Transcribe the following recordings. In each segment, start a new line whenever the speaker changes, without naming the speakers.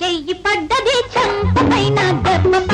చెయ్యి పడ్డది చంప పైన దెబ్బ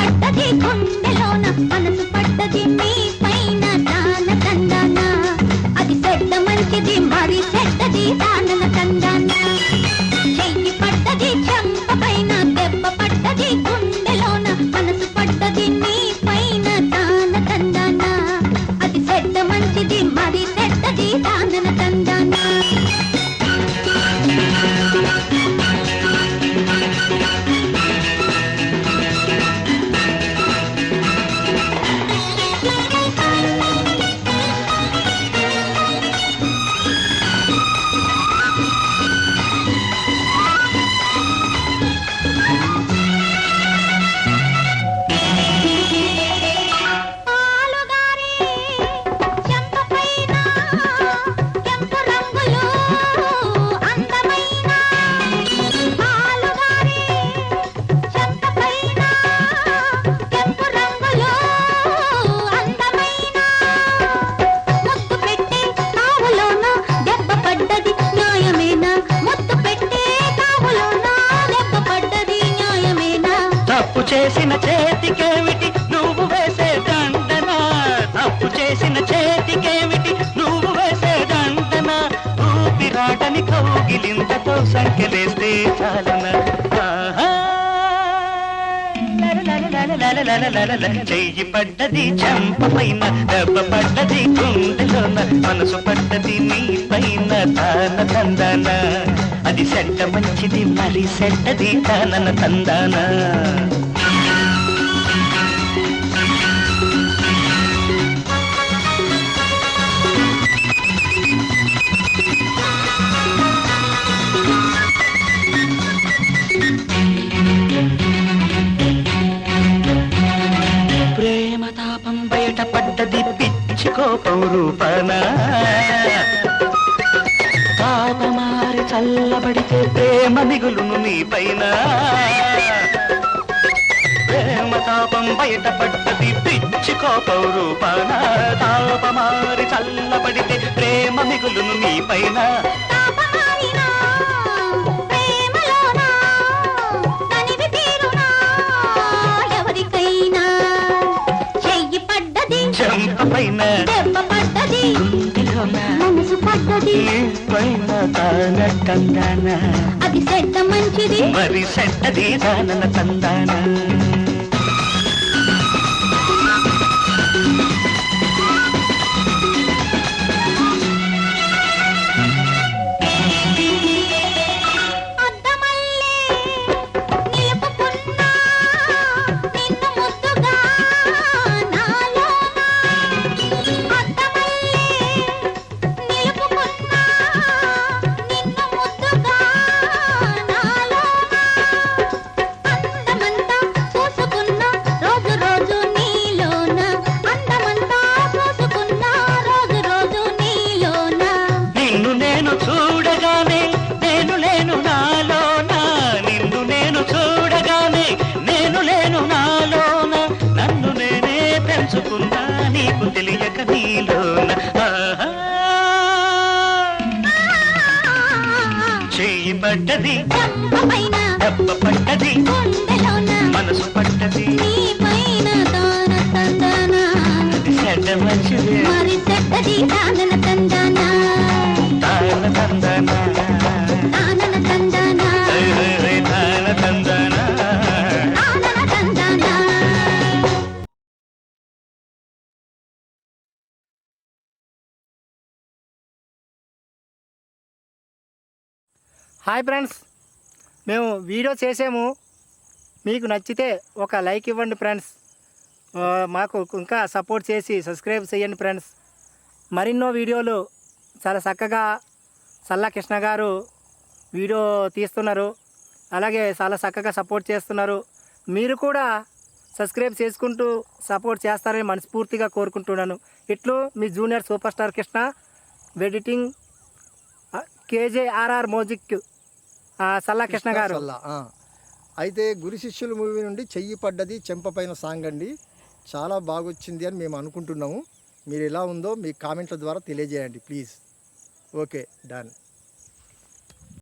చేసిన చేతికేమిటి? నువ్వు వేసే దండనా? తప్పు చేసిన చేతికేమిటి? నువ్వు వేసే దండన? ఊపిరాటని కౌగిలింతతో సంఖ్య వేస్తే చాలన? చెయ్యి పడ్డది చంప పైన దెబ్బ పడ్డది గుండెలోన మనసు పడ్డది నీ పైన తాన తందానా? అది సెట్ట మంచిది మరి సెట్టది తానన తందానా? ప్రేమ తాపం బయట పడ్డది పిచ్చి కోపం రూపన తాపమారి చల్లబడితే ప్రేమ మిగులును నీ పైన? ప్రేమ తాపం బయట పడ్డది పిచ్చి కోపం రూపన తాపమారి చల్లబడితే ప్రేమ మిగులును నీ పైన? చెంప పైన
మనసు పడ్డది.
పైన తానట్టందాన
అది చెడ్డ మంచిది.
మరి సెట్టది దానన తందాన తెలియక నీలోన. చేయి పడ్డది. దెబ్బ పడ్డది. మనసు పడ్డది.
మరి చెడ్డది
హాయ్ ఫ్రెండ్స్. మేము వీడియో చేసాము. మీకు నచ్చితే ఒక లైక్ ఇవ్వండి ఫ్రెండ్స్. మాకు ఇంకా సపోర్ట్ చేసి సబ్స్క్రైబ్ చేయండి ఫ్రెండ్స్. మరెన్నో వీడియోలు చాలా చక్కగా సల్లా కృష్ణ గారు వీడియో తీస్తున్నారు. అలాగే చాలా చక్కగా సపోర్ట్ చేస్తున్నారు. మీరు కూడా సబ్స్క్రైబ్ చేసుకుంటూ సపోర్ట్ చేస్తారని మనస్ఫూర్తిగా కోరుకుంటున్నాను. ఇట్లు మీ junior superstar Krishna editing KJRR music. Salla Krishna garu.
సల్లా. అయితే గురు శిష్యుల మూవీ నుండి చెయ్యి పడ్డది చెంపపైన సాంగ్ అండి. చాలా బాగొచ్చింది అని మేము అనుకుంటున్నాము. మీరు ఎలా ఉందో మీ కామెంట్ల ద్వారా తెలియజేయండి ప్లీజ్. Okay done.